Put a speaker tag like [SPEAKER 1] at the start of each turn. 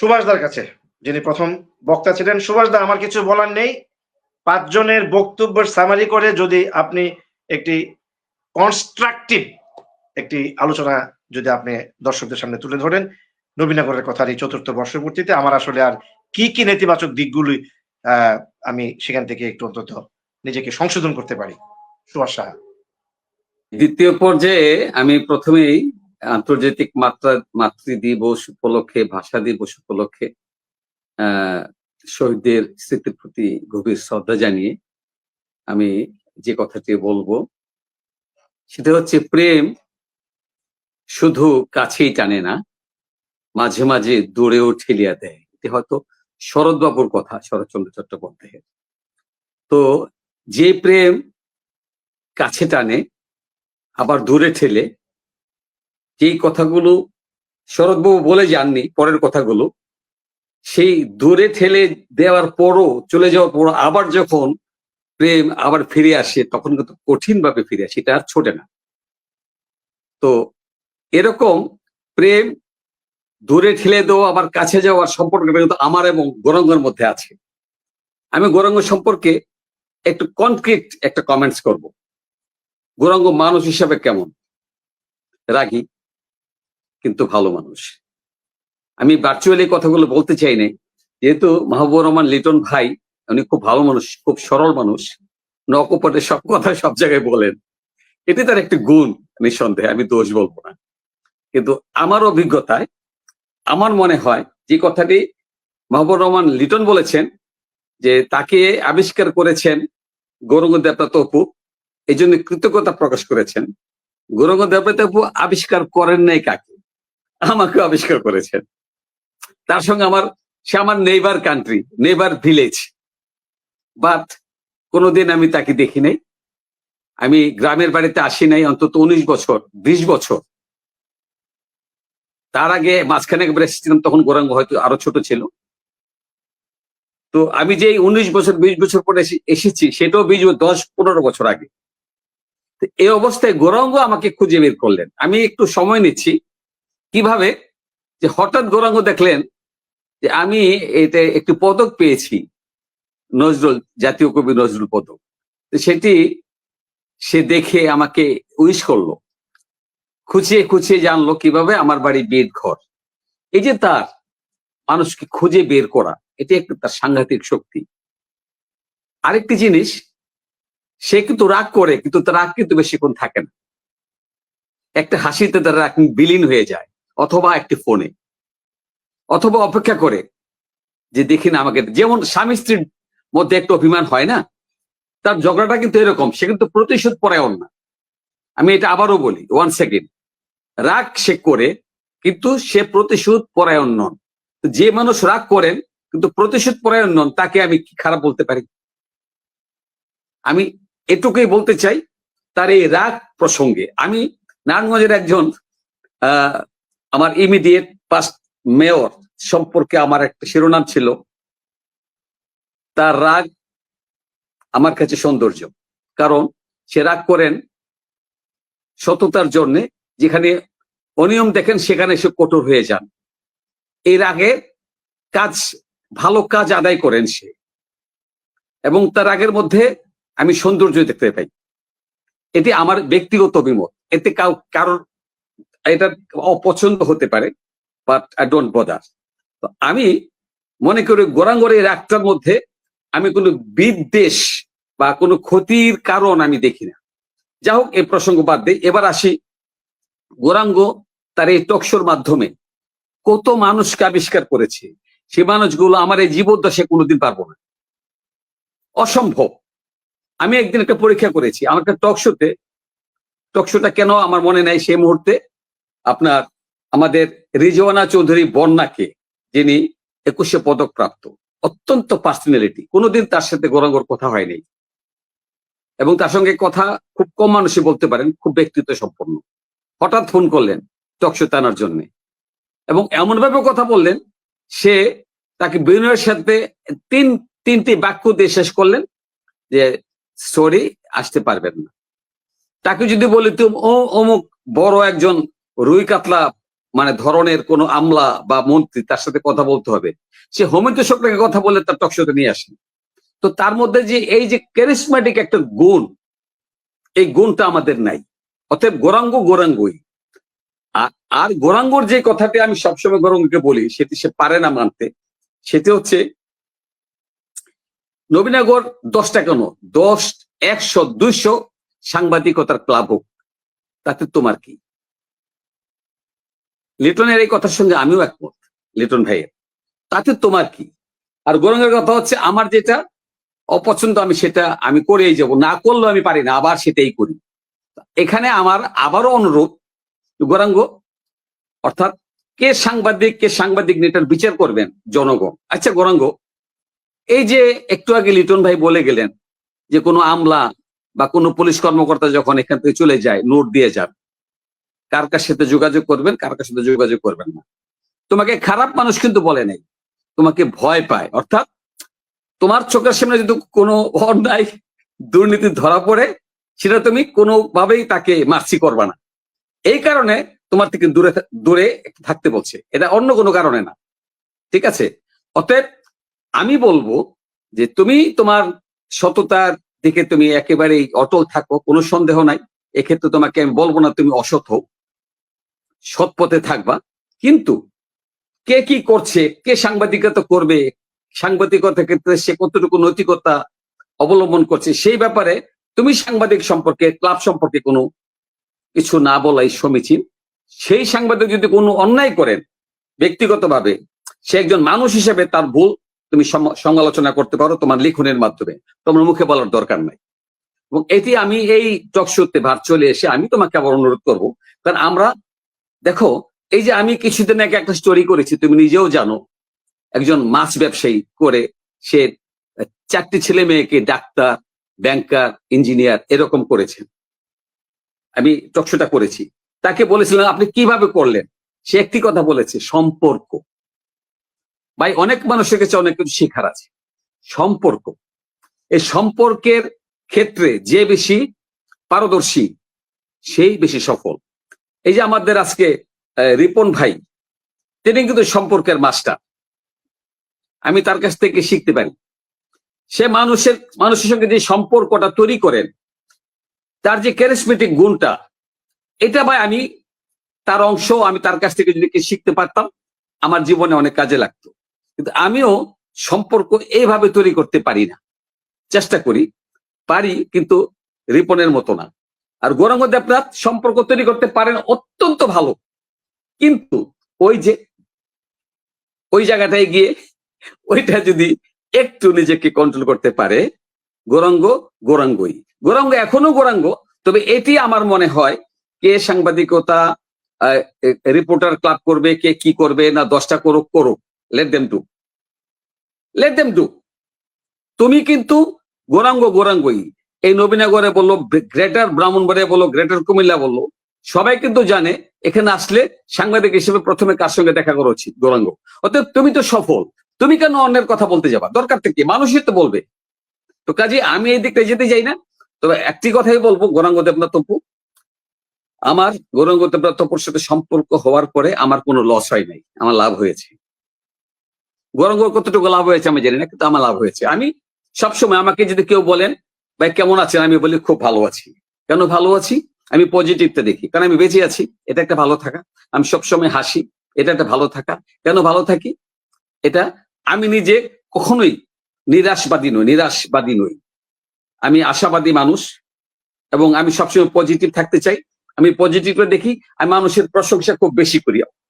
[SPEAKER 1] সুভাষদার কাছে, যিনি প্রথম বক্তা ছিলেন। সুভাষদা আমার কিছু বলার নেই। পাঁচজনের বক্তব্যের সামারি করে যদি আপনি একটি কনস্ট্রাকটিভ একটি আলোচনা যদি আপনি দর্শকদের সামনে তুলে ধরেন, নবীনগরের কথার এই চতুর্থ বর্ষপূর্তিতে আমার আসলে আর কি কি নেতিবাচক দিকগুলি আমি সেখান থেকে একটু অন্তত নিজেকে সংশোধন করতে পারি। সুভাষ সাহা।
[SPEAKER 2] দ্বিতীয় পর্যায়ে আমি প্রথমেই আন্তর্জাতিক মাত্রা, মাতৃ দিবস উপলক্ষে, ভাষা দিবস উপলক্ষে শহীদদের স্মৃতির প্রতি গভীর শ্রদ্ধা জানিয়ে আমি যে কথাটি বলব, সেটা হচ্ছে প্রেম শুধু কাছেই টানে না, মাঝে মাঝে দূরেও ঠেলিয়া দেয়। এটি হয়তো শরৎবাবুর কথা, শরৎচন্দ্র চট্টোপাধ্যায়ের। তো যে প্রেম কাছে টানে, আবার দূরে ঠেলে যেই কথাগুলো শরৎবাবু বলে যাননি, পরের কথাগুলো, সেই দূরে ঠেলে দেওয়ার পরও, চলে যাওয়ার পর আবার যখন প্রেম আবার ফিরে আসে, তখন কিন্তু কঠিন ভাবে ফিরে আসে, এটা আর ছোটে না। তো এরকম প্রেম দূরে ঠেলে দেওয়া, আবার কাছে যাওয়ার সম্পর্কটা কিন্তু আমার এবং গৌরঙ্গের মধ্যে আছে। আমি গৌরঙ্গ সম্পর্কে একটু কনক্রিট একটা কমেন্টস করব। গৌরাঙ্গ মানুষ হিসাবে কেমন? রাগী? কিন্তু ভালো মানুষ। আমি ভার্চুয়ালি কথাগুলো বলতে চাই না যেহেতু মাহবুবুর রহমান লিটন ভাই, উনি খুব ভালো মানুষ, খুব সরল মানুষ। নকপটে সব কথা সব জায়গায় বলেন। এটি তার একটি গুণ, নিঃসন্দেহে, আমি দোষ বলব না। কিন্তু আমার অভিজ্ঞতায়, আমার মনে হয়, যে কথাটি মাহবুর রহমান লিটন বলেছেন, যে তাকে আবিষ্কার করেছেন গৌরঙ্গ দেবতা অপু এই জন্য কৃতজ্ঞতা প্রকাশ করেছেন। গৌরঙ্গ দেবতা অপু আবিষ্কার করেন নাই কাকে? আমাকে আবিষ্কার করেছেন। তার সঙ্গে আমার, সে আমার neighbour country neighbour village but কোনোদিন আমি তাকে দেখি নাই। আমি গ্রামের বাড়িতে আসি নাই, অন্তত উনিশ বছর, বিশ বছর। তার আগে মাঝখানে একবার এসেছিলাম, তখন গোরাঙ্গ হয়তো আরও ছোট ছিল। তো আমি যে উনিশ বছর, বিশ বছর পরে এসে- এসেছি, সেটাও বিশ দশ, পনেরো বছর আগে। এই অবস্থায় গোরাঙ্গ আমাকে খুঁজে বের করলেন। আমি একটু সময় নিচ্ছি। কীভাবে? যে হঠাৎ গৌরাঙ্গ দেখলেন যে আমি এটা একটি পদক পেয়েছি, নজরুল, জাতীয় কবি নজরুল পদক। তো সেটি সে দেখে আমাকে উইশ করল। খুঁচিয়ে খুঁচিয়ে জানলো কীভাবে আমার বাড়ি বেদ ঘর এই যে তার মানুষকে খুঁজে বের করা, এটি একটা তার সাংঘাতিক শক্তি। আরেকটি জিনিস, সে কিন্তু রাগ করে, কিন্তু তার রাগ কিন্তু বেশিক্ষণ থাকে না। একটা হাসিতে তার রাগ বিলীন হয়ে যায়। অথবা একটি ফোনে অথবা অপেক্ষা করে যে দেখি না আমাকে যেমন স্বামী স্ত্রীর মধ্যে একটু অভিমান হয় না তার ঝগড়াটা কিন্তু এরকম সে কিন্তু প্রতিশোধ পরায়ণ না। আমি এটা আবারও বলি ওয়ান সেকেন্ড রাগ সে করে কিন্তু সে প্রতিশোধ পরায়ণ নন। যে মানুষ রাগ করেন কিন্তু প্রতিশোধ পরায়ণ নন তাকে আমি কি খারাপ বলতে পারি? আমি এটুকুই বলতে চাই তার এই রাগ প্রসঙ্গে। আমি নারায়ণগঞ্জের একজন আহ, আমার ইমিডিয়েট পাস্ট মেয়র সম্পর্কে আমার একটা শিরোনাম ছিল। তার রাগ আমার কাছে সৌন্দর্য। কারণ সে রাগ করেন সততার জন্য, যেখানে অনিয়ম দেখেন সেখানে সে কঠোর হয়ে যান। এর আগে কাজ, ভালো কাজ আদায় করেন সে। এবং তার আগের মধ্যে আমি সৌন্দর্য দেখতে পাই। এটি আমার ব্যক্তিগত অভিমত এতে কারোর এটা অপছন্দ হতে পারে বাট আই ডোন্ট বদার তো আমি মনে করি গোরাঙ্গরের একটার মধ্যে আমি কোনো বিদ্বেষ বা কোনো ক্ষতির কারণ আমি দেখি না। যা হোক, এই প্রসঙ্গ বাদ দিই। এবার আসি গোরাঙ্গ তার এই টকশোর মাধ্যমে কত মানুষকে আবিষ্কার করেছে। সে মানুষগুলো আমার এই জীবদ্দশে কোনোদিন পারব না। অসম্ভব। আমি একদিন একটা পরীক্ষা করেছি। আমার একটা টকশোতে টকশোটা কেন আমার মনে নাই সেই মুহূর্তে? আপনার আমাদের রিজওয়ানা চৌধুরী বন্যাকে যিনি একুশে পদক প্রাপ্ত অত্যন্ত পার্সোনালিটি কোনোদিন তার সাথে গোরাঙ্গর কথা হয়নি। এবং তার সঙ্গে কথা খুব কম মানুষই বলতে পারেন, খুব ব্যক্তিত্ব সম্পন্ন। হঠাৎ ফোন করলেন টকশো টানার জন্য। এবং এমন ভাবে কথা বললেন, সে তাকে বিনয়ের সাথে তিন, তিনটি বাক্য দিয়ে শেষ করলেন যে, সরি, আসতে পারবেন না। তাকে যদি বলি, তুমি ও অমুক বড় একজন রুই কাতলা মানে ধরনের কোনো আমলা বা মন্ত্রী তার সাথে কথা বলতে হবে। সে হোমিত সরকারকে কথা বলে তার টকশোতে নিয়ে আসেন তো তার মধ্যে যে এই যে ক্যারিসমেটিক একটা গুণ, এই গুণটা আমাদের নাই। অতএব গোরাঙ্গ গোরাঙ্গই। আর গোরাঙ্গর যে কথাটি আমি সবসময় গোরাঙ্গকে বলি, সেটি সে পারে না মানতে, সেটি হচ্ছে, নবীনগর দশটা কেন দশ, একশো, দুইশো সাংবাদিকতার ক্লাব হোক, তাতে তোমার কি? লিটনের এই কথার সঙ্গে আমিও একমত, লিটন ভাইয়ের। তাতে তোমার কি? আর গোরাঙ্গের কথা হচ্ছে, আমার যেটা অপছন্দ আমি সেটা আমি করেই যাব, না করলেও আমি পারি না, আবার সেটাই করি। এখানে আমার আবারও অনুরোধ, গোরাঙ্গ, অর্থাৎ কে সাংবাদিক কে সাংবাদিক নেতার বিচার করবেন? জনগণ। আচ্ছা গোরাঙ্গ, এই যে একটু আগে লিটন ভাই বলে গেলেন যে কোনো আমলা বা কোনো পুলিশ কর্মকর্তা যখন এখান থেকে চলে যায়, নোট দিয়ে যান কার কার সাথে যোগাযোগ করবেন, কার কার সাথে যোগাযোগ করবেন না। তোমাকে খারাপ মানুষ কিন্তু বলে নাই, তোমাকে ভয় পায়। অর্থাৎ তোমার চোখের সামনে যদি কোনো অন্যায় দুর্নীতি ধরা পড়ে, সেটা তুমি কোনোভাবেই তাকে মার্সি করবা না। এই কারণে তোমার থেকে দূরে দূরে থাকতে বলছে। এটা অন্য কোনো কারণে না। ঠিক আছে? অতএব আমি বলব যে তুমি তোমার সততার দিকে তুমি একেবারেই অটল থাকো, কোনো সন্দেহ নাই। এক্ষেত্রে তোমাকে আমি বলব না তুমি অসৎ হও। সৎ পথে থাকবা। কিন্তু কে কি করছে, কে সাংবাদিকতা করবে সাংবাদিকতার ক্ষেত্রে সে কতটুকু নৈতিকতা অবলম্বন করছে, সেই ব্যাপারে তুমি সাংবাদিক সম্পর্কে, ক্লাব সম্পর্কে কোনো কিছু না বলাই সমীচীন। সেই সাংবাদিক যদি কোনো অন্যায় করেন, ব্যক্তিগতভাবে সে একজন মানুষ হিসেবে তার ভুল তুমি সম- সমালোচনা করতে পারো তোমার লিখনের মাধ্যমে। তোমার মুখে বলার দরকার নাই। এবং এটি আমি এই টকশোতে ভার্চুয়ালি এসে আমি তোমাকে আবার অনুরোধ করব, কারণ আমরা দেখো, এই যে আমি কিছুদিন আগে একটা স্টোরি করেছি, তুমি নিজেও জানো। একজন মাছ ব্যবসায়ী করে সে চারটি ছেলে মেয়েকে ডাক্তার ব্যাংকার ইঞ্জিনিয়ার এরকম করেছেন আমি টকশোটা করেছি। তাকে বলেছিলাম, আপনি কীভাবে করলেন? সে একটি কথা বলেছে, সম্পর্ক। ভাই, অনেক মানুষের কাছে অনেক কিছু শেখার আছে। সম্পর্ক। এই সম্পর্কের ক্ষেত্রে যে বেশি পারদর্শী, সেই বেশি সফল। এই যে আমাদের আজকে রিপন ভাই, তিনি কিন্তু সম্পর্কের মাস্টার। আমি তার কাছ থেকে শিখতে পারি। সে মানুষের মানুষের সঙ্গে যে সম্পর্কটা তৈরি করেন, তার যে ক্যারিসমেটিক গুণটা, এটা ভাই আমি, তার অংশ আমি তার কাছ থেকে যদি শিখতে পারতাম, আমার জীবনে অনেক কাজে লাগতো। কিন্তু আমিও সম্পর্ক এইভাবে তৈরি করতে পারি না। চেষ্টা করি, পারি, কিন্তু রিপনের মতো না। আর গৌরাঙ্গ দেবনাথ সম্পর্ক তৈরি করতে পারেন অত্যন্ত ভালো। কিন্তু ওই যে, ওই জায়গাটায় গিয়ে ওইটা যদি একটু নিজেকে কন্ট্রোল করতে পারে, গৌরাঙ্গ গৌরাঙ্গই। গৌরাঙ্গ এখনও গৌরাঙ্গ, তবে এটি আমার মনে হয় কে সাংবাদিকতা রিপোর্টার ক্লাব করবে, কে কি করবে, না দশটা করুক করুক। Let them do let them do তুমি কিন্তু গৌরাঙ্গ গৌরাঙ্গই। এই নবীনগরে বলল, গ্রেটার ব্রাহ্মণবাড়িয়া বলল, গ্রেটার কুমিল্লা বলল। সবাই কিন্তু জানে, এখানে আসলে সাংবাদিক হিসেবে প্রথমে কার সঙ্গে দেখা করা উচিত? গৌরাঙ্গ। অতএব তুমি তো সফল। তুমি কেন অন্যের কথা বলতে যাবা? দরকার থেকে মানুষই তো বলবে। তো কাজে, আমি এই দিকটা যেতে যাই না। তবে একটি কথাই বলব, গৌরাঙ্গ দেবনাথ তপু। আমার গৌরাঙ্গ দেবনাথ তপুর সাথে সম্পর্ক হওয়ার পরে আমার কোনো লস হয় নাই। আমার লাভ হয়েছে। গৌরাঙ্গ কতটুকু লাভ হয়েছে আমি জানি না, কিন্তু আমার লাভ হয়েছে। আমি সবসময় আমাকে যদি কেউ বলেন ভাই, কেমন আছেন? আমি বলি খুব ভালো আছি। কেন ভালো আছি? আমি পজিটিভটা দেখি। কারণ আমি বেঁচে আছি। এটা একটা ভালো থাকা। আমি সবসময় হাসি। এটা একটা ভালো থাকা। কেন ভালো থাকি? এটা আমি নিজে কখনোই নিরাশবাদী নই নিরাশবাদী নই। আমি আশাবাদী মানুষ এবং আমি সবসময় পজিটিভ থাকতে চাই। আমি পজিটিভটা দেখি। আমি মানুষের প্রশংসা খুব বেশি করি।